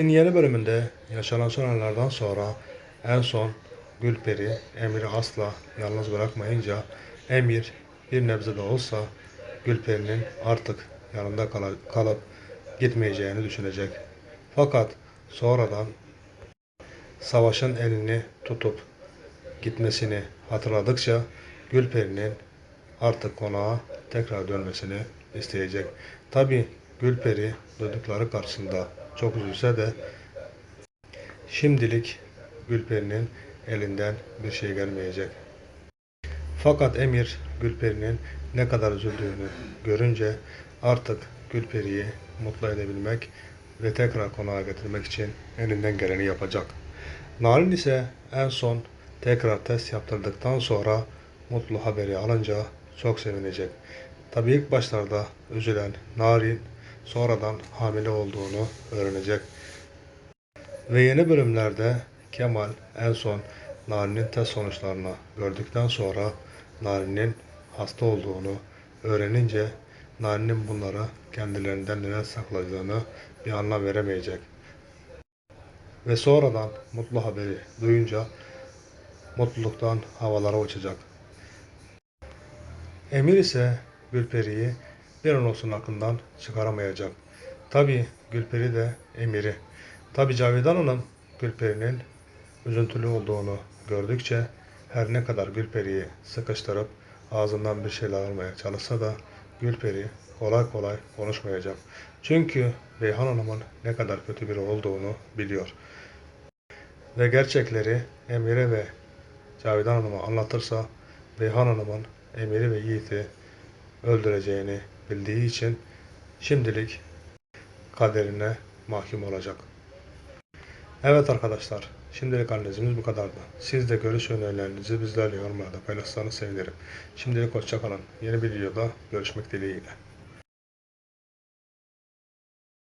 Yeni bölümünde yaşanan son sonra en son Gülperi Emir'i asla yalnız bırakmayınca Emir bir nebze de olsa Gülperi'nin artık yanında kalıp gitmeyeceğini düşünecek. Fakat sonradan Savaş'ın elini tutup gitmesini hatırladıkça Gülperi'nin artık konağa tekrar dönmesini isteyecek. Tabi Gülperi duydukları karşısında çok üzülse de şimdilik Gülperi'nin elinden bir şey gelmeyecek. Fakat Emir Gülperi'nin ne kadar üzüldüğünü görünce artık Gülperi'yi mutlu edebilmek ve tekrar konağa getirmek için elinden geleni yapacak. Narin ise en son tekrar test yaptırdıktan sonra mutlu haberi alınca çok sevinecek. Tabii ilk başlarda üzülen Narin sonradan hamile olduğunu öğrenecek. Ve yeni bölümlerde Kemal en son Narin'in test sonuçlarını gördükten sonra Narin'in hasta olduğunu öğrenince Narin'in bunlara kendilerinden neler sakladığını bir anlam veremeyecek. Ve sonradan mutlu haberi duyunca mutluluktan havalara uçacak. Emir ise Gülperi'yi bir an olsun aklından çıkaramayacak. Tabi Gülperi de Emir'i. Tabi Cavidan Hanım Gülperi'nin üzüntülü olduğunu gördükçe her ne kadar Gülperi'yi sıkıştırıp ağzından bir şeyler almaya çalışsa da Gülperi kolay kolay konuşmayacak. Çünkü Beyhan Hanım'ın ne kadar kötü biri olduğunu biliyor. Ve gerçekleri Emir'e ve Cavidan Hanım'a anlatırsa Beyhan Hanım'ın Emir'i ve Yiğit'i öldüreceğini bildiği için şimdilik kaderine mahkum olacak. Evet arkadaşlar, şimdilik analizimiz bu kadardı. Siz de görüş önerilerinizi bizlerle yorumlarda paylaşırsanız sevinirim. Şimdilik hoşçakalın. Yeni bir videoda görüşmek dileğiyle.